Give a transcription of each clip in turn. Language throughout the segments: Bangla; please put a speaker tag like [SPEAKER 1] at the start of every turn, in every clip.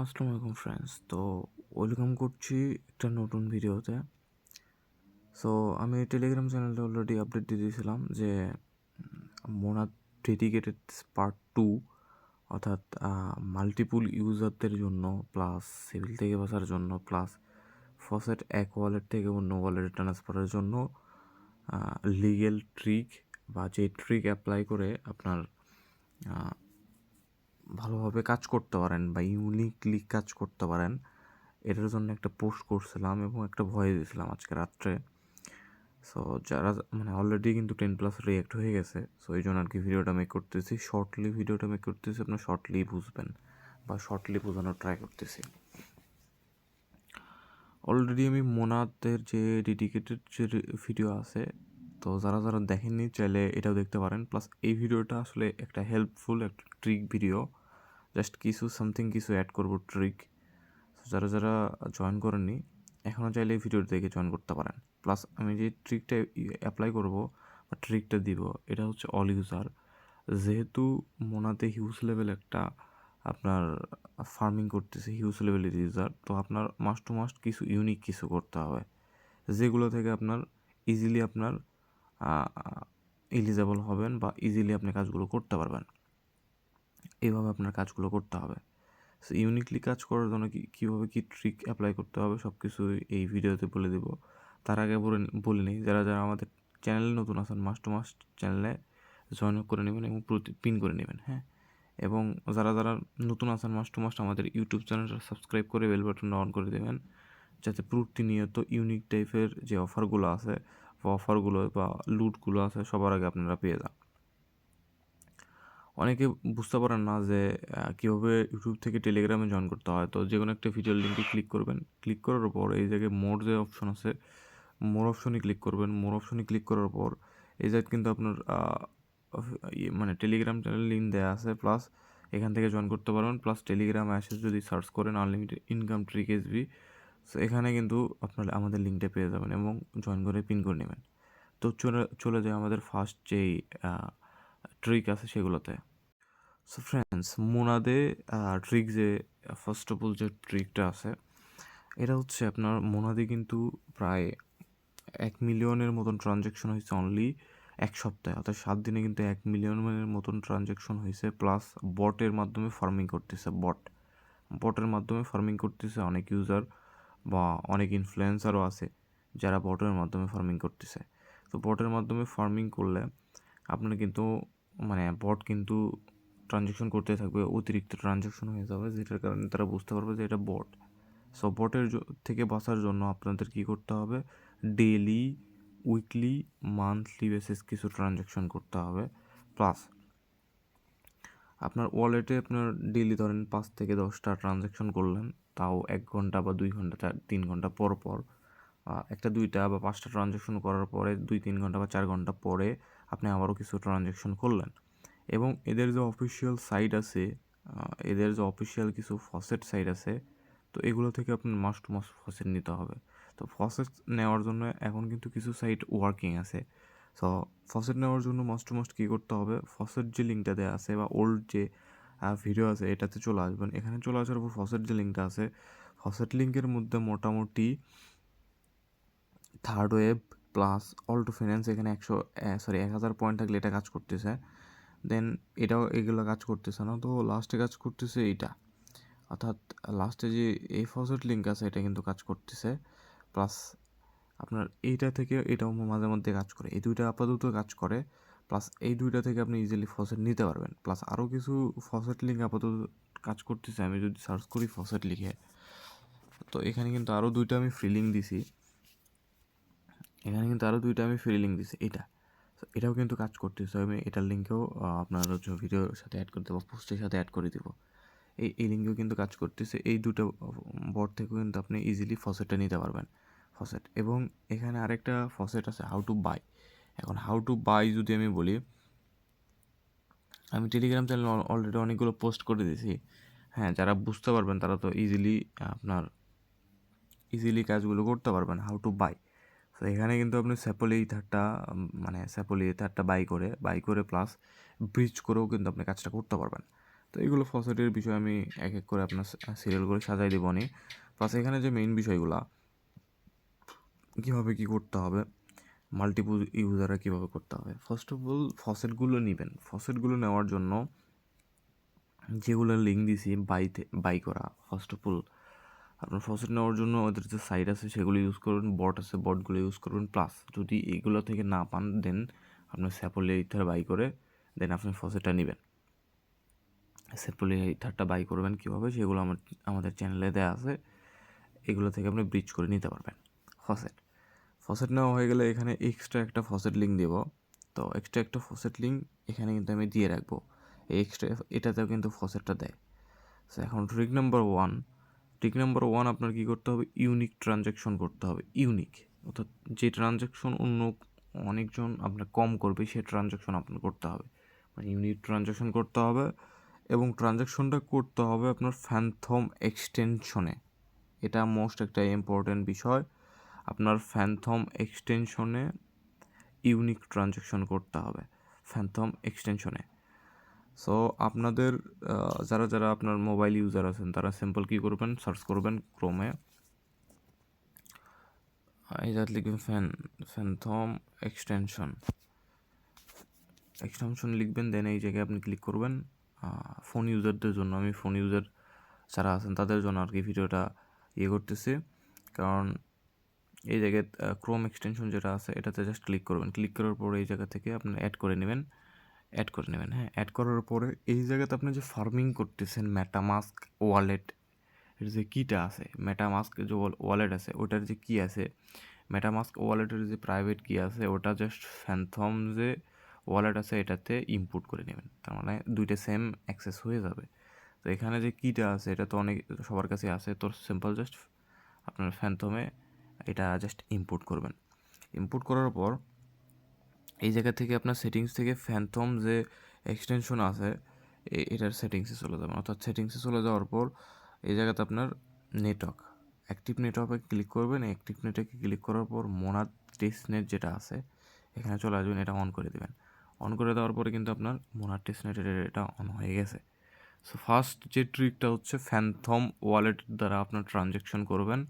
[SPEAKER 1] আসসালামু আলাইকুম ফ্রেন্ডস তো ওয়েলকাম করছি একটা নতুন ভিডিওতে। সো আমি টেলিগ্রাম চ্যানেলে অলরেডি আপডেট দিয়ে দিয়েছিলাম যে মোনা ডেডিকেটেড পার্ট টু অর্থাৎ মাল্টিপুল ইউজারদের জন্য প্লাস সিভিল থেকে বাঁচার জন্য প্লাস ফসেট এক ওয়ালেট থেকে অন্য ওয়ালেটে ট্রান্সফারের জন্য লিগেল ট্রিক বা যে ট্রিক অ্যাপ্লাই করে আপনার ভালোভাবে কাজ করতে পারেন বা ইউনিকলি কাজ করতে পারেন। এটার জন্য একটা পোস্ট করছিলাম এবং একটা ভয় দিয়েছিলাম আজকে রাত্রে। সো যারা মানে অলরেডি কিন্তু টেন প্লাস রিয়াক্ট হয়ে গেছে সো এই জন্য আর কি ভিডিওটা মেক করতেছি। শর্টলি ভিডিওটা মেক করতেছি আপনার শর্টলি বুঝবেন বা শর্টলি বোঝানোর ট্রাই করতেছি। অলরেডি আমি মোনাদের যে ডেডিকেটেড যে ভিডিও আছে, তো যারা যারা দেখেননি, চাইলে এটাও দেখতে পারেন। প্লাস এই ভিডিওটা আসলে একটা হেল্পফুল একটা ট্রিক ভিডিও জাস্ট কিছু সামথিং, কিছু অ্যাড করব ট্রিক যারা যারা জয়েন করেননি এখনও চাইলে এই ভিডিওটা দেখে জয়েন করতে পারেন। প্লাস আমি যে ট্রিকটা অ্যাপ্লাই করব বা ট্রিকটা দিব, এটা হচ্ছে অল ইউজার যেহেতু মোনাতে হিউজ লেভেল একটা আপনার ফার্মিং করতেছে হিউজ লেভেলের ইউজার তো আপনার মাস্ট টু মাস্ট কিছু ইউনিক কিছু করতে হবে। যেগুলো থেকে আপনার ইজিলি আপনার এলিজেবল হবেন বা ইজিলি আপনি কাজগুলো করতে পারবেন। এইভাবে আপনার কাজগুলো করতে হবে। সো ইউনিকলি কাজ করার জন্য কী, কীভাবে কী ট্রিক অ্যাপ্লাই করতে হবে সব কিছু এই ভিডিওতে বলে দেবো। তার আগে বলে বলে নিই, যারা যারা আমাদের চ্যানেলে নতুন আছেন মাস টু মাস চ্যানেলে জয়েন করে নেবেন এবং প্রতি পিন করে নেবেন হ্যাঁ? এবং যারা যারা নতুন আছেন মাস টু মাস আমাদের ইউটিউব চ্যানেলটা সাবস্ক্রাইব করে বেল বাটনটা অন করে দেবেন। যাতে প্রতিনিয়ত ইউনিক টাইপের যে অফারগুলো আছে বা অফারগুলো বা লুটগুলো আছে, সবার আগে আপনারা পেয়ে যান। অনেকে বুঝতে পারেন না যে কীভাবে ইউটিউব থেকে টেলিগ্রামে জয়েন করতে হয়। তো যে কোনো একটা ভিডিওর লিঙ্কে ক্লিক করবেন। ক্লিক করার পর এই জায়গায় মোর যে অপশন আছে মোর অপশনে ক্লিক করবেন। মোর অপশনে ক্লিক করার পর এই জায়গায় কিন্তু আপনার ইয়ে মানে টেলিগ্রাম চ্যানেল লিঙ্ক দেওয়া আছে। প্লাস এখান থেকে জয়েন করতে পারবেন। প্লাস টেলিগ্রাম অ্যাসেস যদি সার্চ করেন আনলিমিটেড ইনকাম ট্রিক এসবি সো এখানে কিন্তু আপনার আমাদের লিঙ্কটা পেয়ে যাবেন এবং জয়েন করে পিন করে নেবেন। তো চলে চলে যায় আমাদের ফার্স্ট যেই ট্রিক আছে সেগুলোতে। সো ফ্রেন্ডস মোনাদে ট্রিক যে ফার্স্ট অফ অল যে ট্রিকটা আছে, এটা হচ্ছে আপনার মোনাদে কিন্তু প্রায় এক মিলিয়নের মতন ট্রানজ্যাকশন হয়েছে অনলি এক সপ্তাহে। অর্থাৎ সাত দিনে কিন্তু এক মিলিয়নের মতন ট্রানজ্যাকশন হয়েছে প্লাস বটের মাধ্যমে ফার্মিং করতেছে বট বটের মাধ্যমে ফার্মিং করতেছে অনেক ইউজার বা অনেক ইনফ্লুয়েন্সারও আছে যারা বটের মাধ্যমে ফার্মিং করতেছে। তো বটের মাধ্যমে ফার্মিং করলে আপনার কিন্তু মানে বট কিন্তু ট্রানজ্যাকশন করতে থাকবে, অতিরিক্ত ট্রানজ্যাকশন হয়ে যাবে, যেটার কারণে তারা বুঝতে পারবে যে এটা বট সো বটের থেকে বাঁচার জন্য আপনাদের কি করতে হবে? ডেলি উইকলি মান্থলি বেসিস কিছু ট্রানজ্যাকশন করতে হবে প্লাস আপনার ওয়ালেটে আপনার ডেলি ধরেন পাঁচ থেকে দশটা ট্রানজ্যাকশন করলেন, তাও এক ঘণ্টা বা দুই ঘণ্টা, চার, তিন ঘণ্টা পর পর একটা দুইটা বা পাঁচটা ট্রানজ্যাকশন করার পরে দুই, তিন ঘণ্টা বা চার ঘণ্টা পরে আপনি আবারও কিছু ট্রানজ্যাকশন করলেন। এবং এদের যে অফিসিয়াল সাইট আছে এদের যে অফিসিয়াল কিছু ফসেট সাইট আছে, তো এগুলো থেকে আপনার মাস টু মাস ফসেট নিতে হবে। তো ফসেট নেওয়ার জন্য এখন কিন্তু কিছু সাইট ওয়ার্কিং আছে। সো ফসেট নেওয়ার জন্য মাস টু মাস্ট কী করতে হবে? ফসেট যে লিঙ্কটা দেওয়া আছে বা ওল্ড যে ভিডিও আছে, এটাতে চলে আসবেন। এখানে চলে আসার পর ফসেট যে লিঙ্কটা আছে ফসেট লিঙ্কের মধ্যে মোটামুটি third web plus all to finance এখানে একশো সরি এক হাজার পয়েন্ট থাকলে এটা কাজ করতেছে। দেন এটাও এগুলো কাজ করতেছে না। তো লাস্টে কাজ করতেছে এইটা। অর্থাৎ লাস্টে যে এই ফসেট লিঙ্ক আছে, এটা কিন্তু কাজ করতেছে। প্লাস আপনার এইটা থেকে এটাও মাঝে মধ্যে কাজ করে। এই দুইটা আপাতত কাজ করে। প্লাস এই দুইটা থেকে আপনি ইজিলি ফসেট নিতে পারবেন। প্লাস আরও কিছু ফসেট লিঙ্ক আপাতত কাজ করতেছে। আমি যদি সার্চ করি ফসেট লিখে। তো এখানে কিন্তু আরও দুইটা আমি ফ্রি লিঙ্ক দিছি। এখানে কিন্তু আরও দুইটা আমি ফ্রি লিঙ্ক দিছি। এটা এটাও কিন্তু কাজ করতেছে। আমি এটার লিঙ্কেও আপনার হচ্ছে ভিডিওর সাথে অ্যাড করে দেবো পোস্টের সাথে অ্যাড করে দিব। এই এই লিঙ্কেও কিন্তু কাজ করতেছে। এই দুটো বট থেকেও কিন্তু আপনি ইজিলি ফসেটটা নিতে পারবেন। ফসেট এবং এখানে আরেকটা ফসেট আছে হাউ টু বাই এখন হাউ টু বাই যদি আমি বলি, আমি টেলিগ্রাম চ্যানেল অলরেডি অনেকগুলো পোস্ট করে দিয়েছি। হ্যাঁ যারা বুঝতে পারবেন তারা তো ইজিলি আপনার ইজিলি কাজগুলো করতে পারবেন হাউ টু বাই তো এখানে কিন্তু আপনি স্যাপলি থারটা মানে স্যাপলি থারটা বাই করে বাই করে প্লাস ব্রিজ করেও কিন্তু আপনি কাজটা করতে পারবেন। তো এইগুলো ফসেটের বিষয় আমি এক এক করে আপনার সিরিয়াল করে সাজাই দেবো নি প্লাস এখানে যে মেইন বিষয়গুলো, কীভাবে কী করতে হবে মাল্টিপুল ইউজাররা কীভাবে করতে হবে। ফার্স্ট অফ অল ফসেটগুলো নেবেন। ফসেটগুলো নেওয়ার জন্য যেগুলো লিঙ্ক দিছি বাইতে বাই করা ফার্স্ট অফ অল আপনার ফসেট নেওয়ার জন্য ওদের যে সাইট আছে সেগুলো ইউজ করবেন বট আছে বটগুলো ইউজ করবেন। প্লাস যদি এগুলো থেকে না পান দেন আপনার স্যাপলে ইথার বাই করে দেন আপনি ফসেটটা নেবেন। স্যাপলে ইথারটা বাই করবেন কীভাবে, সেগুলো আমার, আমাদের চ্যানেলে দেওয়া আছে। এগুলো থেকে আপনি ব্রিজ করে নিতে পারবেন। ফসেট ফসেট নেওয়া হয়ে গেলে এখানে এক্সট্রা একটা ফসেট লিঙ্ক দেব। তো এক্সট্রা একটা ফসেট লিঙ্ক এখানে কিন্তু আমি দিয়ে রাখব। এই এক্সট্রা এটাতেও কিন্তু ফসেটটা দেয়। সো এখন trick number one trick number one আপনার কী করতে হবে? ইউনিক ট্রানজ্যাকশন করতে হবে। ইউনিক অর্থাৎ যে ট্রানজ্যাকশন অন্য অনেকজন আপনার কম করবে, সে ট্রানজ্যাকশন আপনার করতে হবে। মানে ইউনিক ট্রানজ্যাকশন করতে হবে এবং ট্রানজ্যাকশনটা করতে হবে আপনার ফ্যান্থম এক্সটেনশনে এটা মোস্ট একটা ইম্পর্ট্যান্ট বিষয়। আপনার ফ্যান্থম এক্সটেনশনে ইউনিক ট্রানজ্যাকশন করতে হবে। ফ্যান্থম এক্সটেনশনে সো আপনাদের যারা যারা আপনার মোবাইল ইউজার আছেন, তারা সিম্পল কী করবেন? সার্চ করবেন ক্রোমে এই জাত লিখবেন ফ্যান ফ্যান্থম এক্সটেনশন এক্সটেনশন লিখবেন দেন এই জায়গায় আপনি ক্লিক করবেন। ফোন ইউজারদের জন্য, আমি ফোন ইউজার যারা আছেন, তাদের জন্য আর কি ভিডিওটা ইয়ে করতেছি। কারণ এই জায়গায় ক্রোম এক্সটেনশন যেটা আছে, এটাতে জাস্ট ক্লিক করবেন। ক্লিক করার পরে এই জায়গা থেকে আপনি অ্যাড করে নেবেন। অ্যাড করে নেবেন হ্যাঁ? অ্যাড করার পরে এই জায়গাতে আপনি যে ফার্মিং করতেছেন মেটামাস্ক ওয়ালেট এর যে কিটা আছে মেটামাস্ক যে ওয়ালেট আছে, ওটার যে কী আছে মেটামাস্ক ওয়ালেটের যে প্রাইভেট কী আছে, ওটা জাস্ট ফ্যান্থম যে ওয়ালেট আছে, এটাতে ইনপুট করে নেবেন। তার মানে দুইটা সেম অ্যাক্সেস হয়ে যাবে। তো এখানে যে কিটা আছে, এটা তো অনেক, সবার কাছে আছে, তো সিম্পল জাস্ট আপনার ফ্যান্থমে এটা জাস্ট ইম্পোর্ট করবেন। ইম্পোর্ট করার পর এই জায়গা থেকে আপনার সেটিংস থেকে ফ্যান্থম যে এক্সটেনশন আছে এটার সেটিংসে চলে যাবেন। অর্থাৎ সেটিংসে চলে যাওয়ার পর এই জায়গাতে আপনার নেটওয়ার্ক অ্যাক্টিভ নেটওয়ার্কে ক্লিক করবেন। অ্যাক্টিভ নেটওয়ার্কে ক্লিক করার পর মোনার টেস্ট নেট যেটা আছে, এখানে চলে আসবেন, এটা অন করে দেবেন। অন করে দেওয়ার পরে কিন্তু আপনার মোনার টেস্ট এটা অন হয়ে গেছে। সো ফার্স্ট যে ট্রিকটা হচ্ছে ফ্যান্থম ওয়ালেট দ্বারা আপনার ট্রানজ্যাকশন করবেন।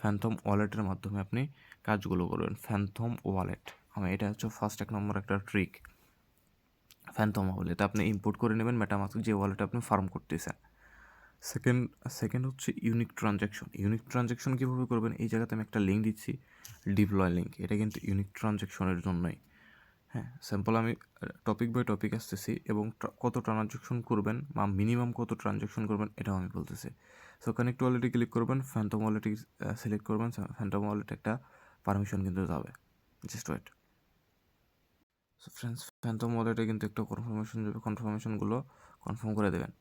[SPEAKER 1] ফ্যান্থম ওয়ালেটের মাধ্যমে আপনি কাজগুলো করবেন। ফ্যান্থম ওয়ালেট আমি, এটা হচ্ছে ফার্স্ট এক নম্বর একটা ট্রিক ফ্যান্থম ওয়ালেট আপনি ইম্পোর্ট করে নেবেন মেটামাস্ক যে ওয়ালেট আপনি ফার্ম করতেছেন। সেকেন্ড সেকেন্ড হচ্ছে ইউনিক ট্রানজ্যাকশন ইউনিক ট্রানজ্যাকশন কীভাবে করবেন? এই জায়গাতে আমি একটা লিঙ্ক দিচ্ছি ডিপ্লয় লিঙ্ক এটা কিন্তু ইউনিক ট্রানজ্যাকশনের জন্যই। হ্যাঁ স্যাম্পল আমি টপিক বাই টপিক আসতেছি এবং কত ট্রানজ্যাকশন করবেন বা মিনিমাম কত ট্রানজ্যাকশন করবেন এটাও আমি বলতেছি। সো কানেক্ট ওয়ালেটে ক্লিক করবেন ফ্যান্টম ওয়ালেটে সিলেক্ট করবেন ফ্যান্টম ওয়ালেট একটা পারমিশন কিন্তু যাবে। Just wait so friends phantom ওয়ালেটে কিন্তু একটা কনফার্মেশন যাবে কনফার্মেশনগুলো কনফার্ম করে দেবেন।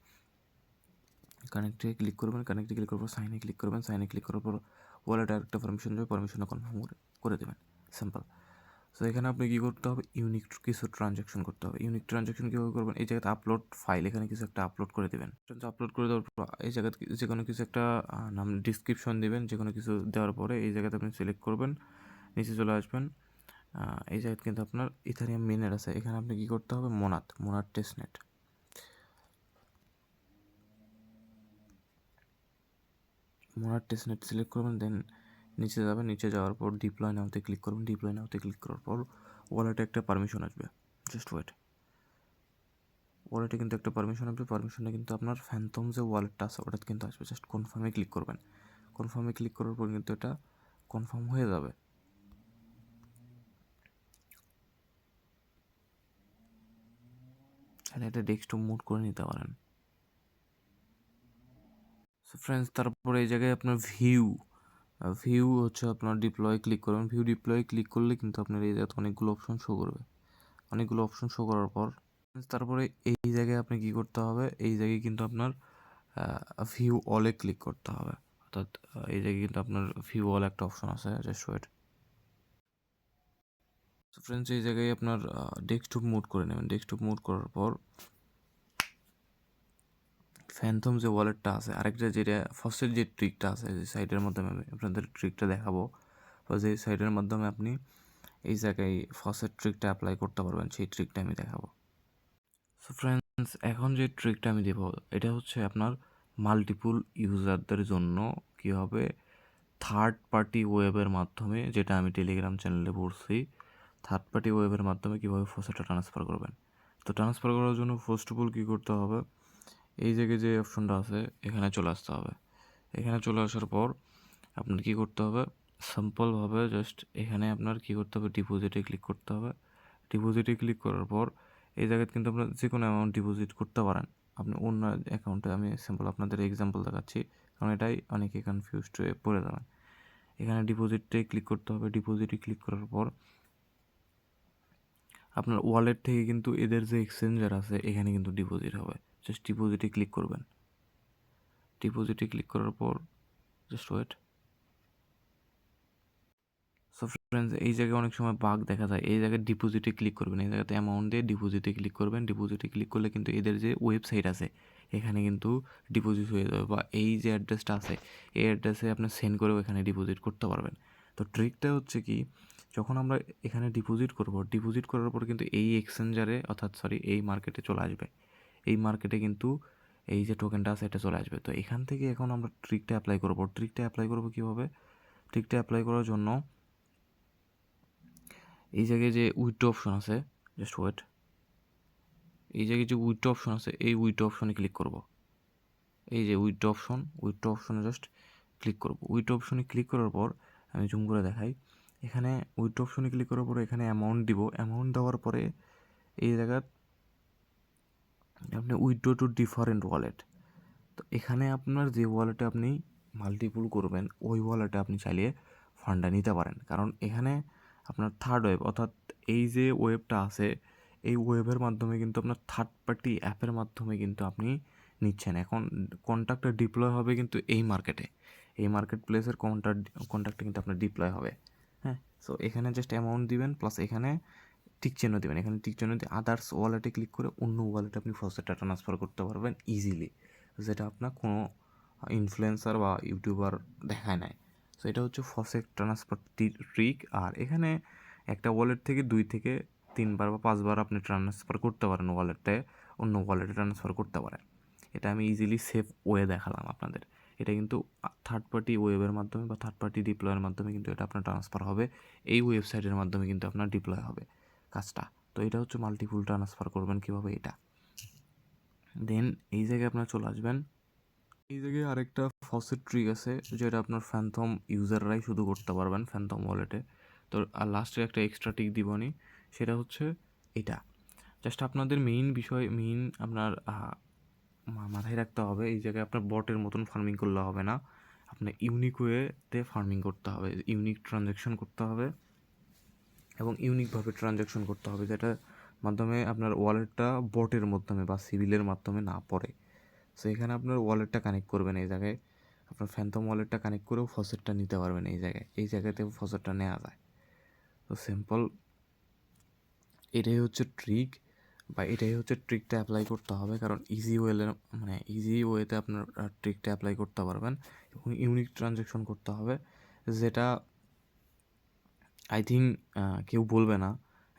[SPEAKER 1] কানেক্টে ক্লিক করবেন কানেক্টে ক্লিক করার পর সাইনে ক্লিক করবেন সাইনে ক্লিক করার পর ওয়ালেটে আরেকটা পারমিশন যাবে পারমিশনটা কনফার্ম করে করে দেবেন। সিম্পল সো এখানে আপনি কী করতে হবে? ইউনিক কিছু ট্রানজ্যাকশন করতে হবে। ইউনিক ট্রানজ্যাকশন কীভাবে করবেন? এই জায়গাতে আপলোড ফাইল এখানে কিছু একটা আপলোড করে দেবেন। আপলোড করে দেওয়ার পর, এই জায়গাতে যে কোনো কিছু একটা নাম ডিসক্রিপশন দেবেন যে কোনো কিছু দেওয়ার পরে এই জায়গাতে আপনি সিলেক্ট করবেন, নিচে চলে আসবেন। এই জায়গাতে কিন্তু আপনার ইথারিয়াম মিনের আছে। এখানে আপনি কী করতে হবে? মোনাত মোনাত টেস্টনেট। মোনার টেস্টনেট সিলেক্ট করবেন, দেন নিচে যাবেন। নিচে যাওয়ার পর ডিপ্লয় নাওতে ক্লিক করবেন। ডিপ্লয় নাওতে ক্লিক করার পর ওয়ালেটে একটা পারমিশন আসবে। জাস্ট ওয়েট ওয়ালেটে কিন্তু একটা পারমিশন আসবে। পারমিশনে কিন্তু আপনার ফ্যান্থম যে ওয়ালেটটা আছে, ওটাতে কিন্তু আসবে। জাস্ট কনফার্মে ক্লিক করবেন। কনফার্মে ক্লিক করার পর কিন্তু এটা কনফার্ম হয়ে যাবে। তাহলে এটা ডেস্কটপ মুড করে নিতে পারেন। সো ফ্রেন্ডস তারপরে এই জায়গায় আপনার ভিউ ভিউ হচ্ছে আপনার ডিপ্লয় ক্লিক করবেন। ভিউ ডিপ্লয় ক্লিক করলে কিন্তু আপনার এই জায়গাতে অনেকগুলো অপশন শো করবে। অনেকগুলো অপশন শো করার পর তারপরে এই জায়গায় আপনি কি করতে হবে? এই জায়গায় কিন্তু আপনার ভিউ অলে ক্লিক করতে হবে। অর্থাৎ এই জায়গায় কিন্তু আপনার ভিউ অল একটা অপশন আছে জাস্ট ওয়েট তো ফ্রেন্ডস এই জায়গায় আপনার ডেস্কটপ মুড করে নেবেন। ডেস্কটপ মুড করার পর ফ্যান্থম যে ওয়ালেটটা আছে, আরেকটা যেটা ফার্স্টের যে ট্রিকটা আছে যে সাইডের মাধ্যমে আমি আপনাদের ট্রিকটা দেখাবো। বা যে সাইডের মাধ্যমে আপনি এই জায়গায় ফার্স্টের ট্রিকটা অ্যাপ্লাই করতে পারবেন, সেই ট্রিকটা আমি দেখাবো। সো ফ্রেন্ডস এখন যে ট্রিকটা আমি দেবো, এটা হচ্ছে আপনার মাল্টিপুল ইউজারদের জন্য কীভাবে থার্ড পার্টি ওয়েবের মাধ্যমে, যেটা আমি টেলিগ্রাম চ্যানেলে পড়ছি। থার্ড পার্টি ওয়েবের মাধ্যমে কীভাবে ফসেটটা ট্রান্সফার করবেন? তো ট্রান্সফার করার জন্য ফার্স্ট অফ অল কী করতে হবে? এই জায়গায় যে অপশনটা আছে, এখানে চলে আসতে হবে। এখানে চলে আসার পর আপনার কী করতে হবে? সিম্পলভাবে জাস্ট এখানে আপনার কী করতে হবে? ডিপোজিটে ক্লিক করতে হবে। ডিপোজিটে ক্লিক করার পর এই জায়গায় কিন্তু আপনার যে কোনো অ্যামাউন্ট ডিপোজিট করতে পারেন। আপনি অন্য অ্যাকাউন্টে আমি সিম্পল আপনাদের এক্সাম্পল দেখাচ্ছি, কারণ এটাই অনেকে কনফিউজড হয়ে পড়ে যাবেন। এখানে ডিপোজিটে ক্লিক করতে হবে। ডিপোজিটে ক্লিক করার পর আপনার ওয়ালেট থেকে কিন্তু এদের যে এক্সচেঞ্জার আছে, এখানে কিন্তু ডিপোজিট হবে। জাস্ট ডিপোজিটে ক্লিক করবেন। ডিপোজিটে ক্লিক করার পর জাস্ট ওয়েট সো ফ্রেন্ডস এই জায়গায় অনেক সময় বাঘ দেখা যায়। এই জায়গায় ডিপোজিটে ক্লিক করবেন। এই জায়গাতে অ্যামাউন্ট দিয়ে ডিপোজিটে ক্লিক করবেন। ডিপোজিটে ক্লিক করলে কিন্তু এদের যে ওয়েবসাইট আছে, এখানে কিন্তু ডিপোজিট হয়ে যাবে বা এই যে অ্যাড্রেসটা আছে, এই অ্যাড্রেসে আপনি সেন্ড করেও এখানে ডিপোজিট করতে পারবেন। তো ট্রিকটা হচ্ছে কি যখন আমরা এখানে ডিপোজিট করব ডিপোজিট করার পর কিন্তু এই এক্সচেঞ্জারে অর্থাৎ সরি এই মার্কেটে চলে আসবে। এই মার্কেটে কিন্তু এই যে টোকেনটা আছে, এটা চলে আসবে। তো এখান থেকে এখন আমরা ট্রিকটা অ্যাপ্লাই করব। ট্রিকটা অ্যাপ্লাই করব কীভাবে? ট্রিকটা অ্যাপ্লাই করার জন্য এই জায়গায় যে উইথড্র অপশন আছে জাস্ট ওয়েট এই জায়গায় যে উইথড্র অপশন আছে, এই উইথড্র অপশনে ক্লিক করব। এই যে উইথড্র অপশন উইথড্র অপশনে জাস্ট ক্লিক করব। উইথড্র অপশনে ক্লিক করার পর আমি জুম করে দেখাই। এখানে উইথড্র অপশনে ক্লিক করার পরে এখানে অ্যামাউন্ট দিব। অ্যামাউন্ট দেওয়ার পরে এই জায়গায় আপনি উইথড্র টু ডিফারেন্ট ওয়ালেট তো এখানে আপনার যে ওয়ালেটে আপনি মাল্টিপুল করবেন, ওই ওয়ালেটে আপনি চাইলে ফান্ডটা নিতে পারেন। কারণ এখানে আপনার থার্ড ওয়েব অর্থাৎ এই যে ওয়েবটা আছে, এই ওয়েবের মাধ্যমে কিন্তু আপনার থার্ড পার্টি অ্যাপের মাধ্যমে কিন্তু আপনি নিচ্ছেন। এখন কন্ট্যাক্টটা ডিপ্লয় হবে কিন্তু এই মার্কেটে এই মার্কেট প্লেসের কন্ট্যাক্ট কন্ট্যাক্টটা কিন্তু আপনার ডিপ্লয় হবে। সো এখানে জাস্ট অ্যামাউন্ট দিবেন প্লাস এখানে টিক চিহ্ন দেবেন। এখানে টিক চিহ্ন দিয়ে আদার্স ওয়ালেটে ক্লিক করে অন্য ওয়ালেটে আপনি ফসেটটা ট্রান্সফার করতে পারবেন ইজিলি যেটা আপনার কোনো ইনফ্লুয়েন্সার বা ইউটিউবার দেখায় নাই। সো এটা হচ্ছে ফসেট ট্রান্সফার ট্রিক আর এখানে একটা ওয়ালেট থেকে দুই থেকে তিনবার বা পাঁচবার আপনি ট্রান্সফার করতে পারেন ওয়ালেটে অন্য ওয়ালেটে ট্রান্সফার করতে পারেন। এটা আমি ইজিলি সেফ ওয়ে দেখালাম আপনাদের। এটা কিন্তু থার্ড পার্টি ওয়েবের মাধ্যমে বা থার্ড পার্টি ডিপ্লয়ের মাধ্যমে কিন্তু এটা আপনার ট্রান্সফার হবে। এই ওয়েবসাইটের মাধ্যমে কিন্তু আপনার ডিপ্লয় হবে কাজটা। তো এটা হচ্ছে মাল্টিপুল ট্রান্সফার করবেন কীভাবে এটা। দেন এই জায়গায় আপনার চলে আসবেন। এই জায়গায় আরেকটা ফসেট ট্রিক আছে, যেটা আপনার ফ্যান্থম ইউজাররাই শুধু করতে পারবেন ফ্যান্থম ওয়ালেটে তো, আর লাস্টে একটা এক্সট্রা টিক দিবনি সেটা হচ্ছে এটা। জাস্ট আপনাদের মেইন বিষয় মেইন আপনার মাথায় রাখতে হবে, এই জায়গায় আপনার বটের মতন ফার্মিং করলে হবে না। আপনার ইউনিক ওয়েতে ফার্মিং করতে হবে ইউনিক ট্রানজ্যাকশন করতে হবে এবং ইউনিকভাবে ট্রানজ্যাকশন করতে হবে যেটার মাধ্যমে আপনার ওয়ালেটটা বটের মাধ্যমে বা সিভিলের মাধ্যমে না পড়ে। সো এখানে আপনার ওয়ালেটটা কানেক্ট করবেন এই জায়গায়। আপনার ফ্যান্থম ওয়ালেটটা কানেক্ট করেও ফসেটটা নিতে পারবেন এই জায়গায়। এই জায়গাতে ফসেটটা নেওয়া যায়। তো সিম্পল এটাই হচ্ছে ট্রিক বা এটাই হচ্ছে ট্রিকটা অ্যাপ্লাই করতে হবে, কারণ ইজি ওয়েলে মানে ইজি ওয়েতে আপনার ট্রিকটা অ্যাপ্লাই করতে পারবেন এবং ইউনিক ট্রানজ্যাকশন করতে হবে, যেটা আই থিঙ্ক কেউ বলবে না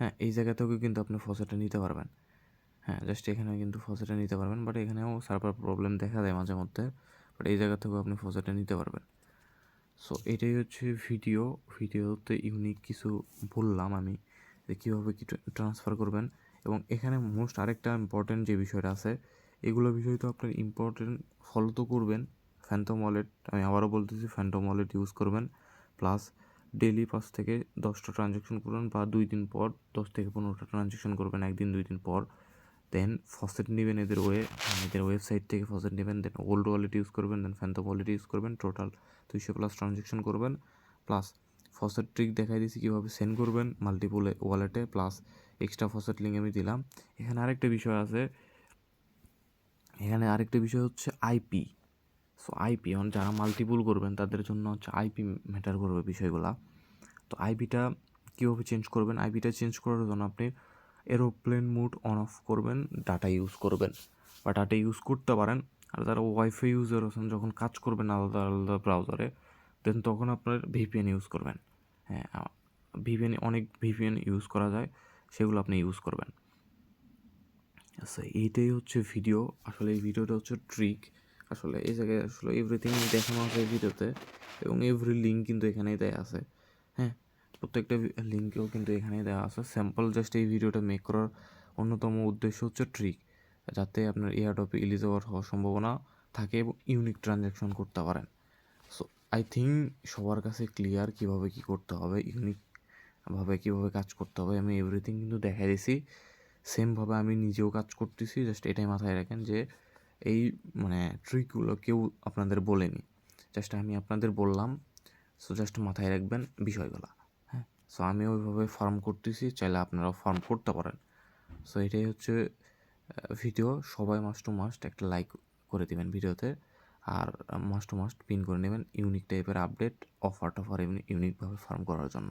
[SPEAKER 1] হ্যাঁ এই জায়গা থেকেও কিন্তু আপনি ফসেটটা নিতে পারবেন। হ্যাঁ জাস্ট এখানে কিন্তু ফসেটটা নিতে পারবেন বাট এখানেও সার্ভার প্রবলেম দেখা দেয় মাঝে মধ্যে বাট এই জায়গা থেকেও আপনি ফসেটটা নিতে পারবেন। সো এটাই হচ্ছে ভিডিও ভিডিওতে ইউনিক কিছু বললাম আমি, যে কীভাবে কী ট্রান্সফার করবেন। এবং এখানে মোস্ট আরেকটা ইম্পর্টেন্ট যে বিষয়টা আছে, এগুলো বিষয় তো আপনার ইম্পর্টেন্ট ফলো তো করবেন। ফ্যান্টম ওয়ালেট আমি আবারও বলতেছি ফ্যান্টম ওয়ালেট ইউজ করবেন। প্লাস ডেলি পাঁচ থেকে দশটা ট্রানজ্যাকশন করবেন বা দুই দিন পর দশ থেকে পনেরোটা ট্রানজ্যাকশন করবেন, একদিন, দুই দিন পর। দেন ফসেট নেবেন এদের ওয়ে এদের ওয়েবসাইট থেকে ফসেট নেবেন দেন ওল্ড ওয়ালেট ইউজ করবেন দেন ফ্যান্টম ওয়ালেট ইউজ করবেন। টোটাল দুইশো প্লাস ট্রানজ্যাকশন করবেন। প্লাস ফসেট ট্রিক দেখাই দিয়েছি কীভাবে সেন্ড করবেন মাল্টিপুল ওয়ালেটে প্লাস এক্সট্রা ফসেট লিঙ্ক আমি দিলাম। এখানে আরেকটা বিষয় আছে। এখানে আরেকটা বিষয় হচ্ছে আইপি সো আইপি এখন যারা মাল্টিপুল করবেন, তাদের জন্য হচ্ছে আইপি ম্যাটার করবে বিষয়গুলো। তো আইপিটা কীভাবে চেঞ্জ করবেন? আইপিটা চেঞ্জ করার জন্য আপনি এরোপ্লেন মুড অন অফ করবেন ডাটা ইউজ করবেন। বা ডাটা ইউজ করতে পারেন। আর যারা ওয়াইফাই ইউজার আছেন, যখন কাজ করবেন আলাদা আলাদা ব্রাউজারে দেন তখন আপনার ভিপিএন ইউজ করবেন। হ্যাঁ ভিপিএন অনেক ভিপিএন ইউজ করা যায়। সেগুলো আপনি ইউজ করবেন। আচ্ছা এইটাই হচ্ছে ভিডিও আসলে এই ভিডিওটা হচ্ছে ট্রিক আসলে এই জায়গায় আসলে এভরিথিং দেখানো আছে এই ভিডিওতে এবং এভরি লিঙ্ক কিন্তু এখানেই দেওয়া আছে। হ্যাঁ প্রত্যেকটা লিঙ্কেও কিন্তু এখানেই দেওয়া আছে। স্যাম্পল জাস্ট এই ভিডিওটা মেক করার অন্যতম উদ্দেশ্য হচ্ছে ট্রিক যাতে আপনার এয়ারডপে ইলিজিবল হওয়ার সম্ভাবনা থাকে এবং ইউনিক ট্রানজ্যাকশন করতে পারেন। সো আই থিঙ্ক সবার কাছে ক্লিয়ার কীভাবে কী করতে হবে ইউনিকভাবে কীভাবে কাজ করতে হবে, আমি এভরিথিং কিন্তু দেখাই দিছি। সেমভাবে আমি নিজেও কাজ করতেছি জাস্ট এটাই মাথায় রাখেন যে, এই মানে ট্রিকগুলো কেউ আপনাদের বলেনি। জাস্ট আমি আপনাদের বললাম সো জাস্ট মাথায় রাখবেন বিষয়গুলো হ্যাঁ? সো আমি ওইভাবে ফার্ম করতেছি, চাইলে আপনারাও ফার্ম করতে পারেন। সো এটাই হচ্ছে ভিডিও সবাই মাস্ট টু মাস্ট একটা লাইক করে দিবেন ভিডিওতে আর মাস্ট টু মাস্ট পিন করে নেবেন ইউনিক টাইপের আপডেট অফার টফার ইউনিকভাবে ফার্ম করার জন্য।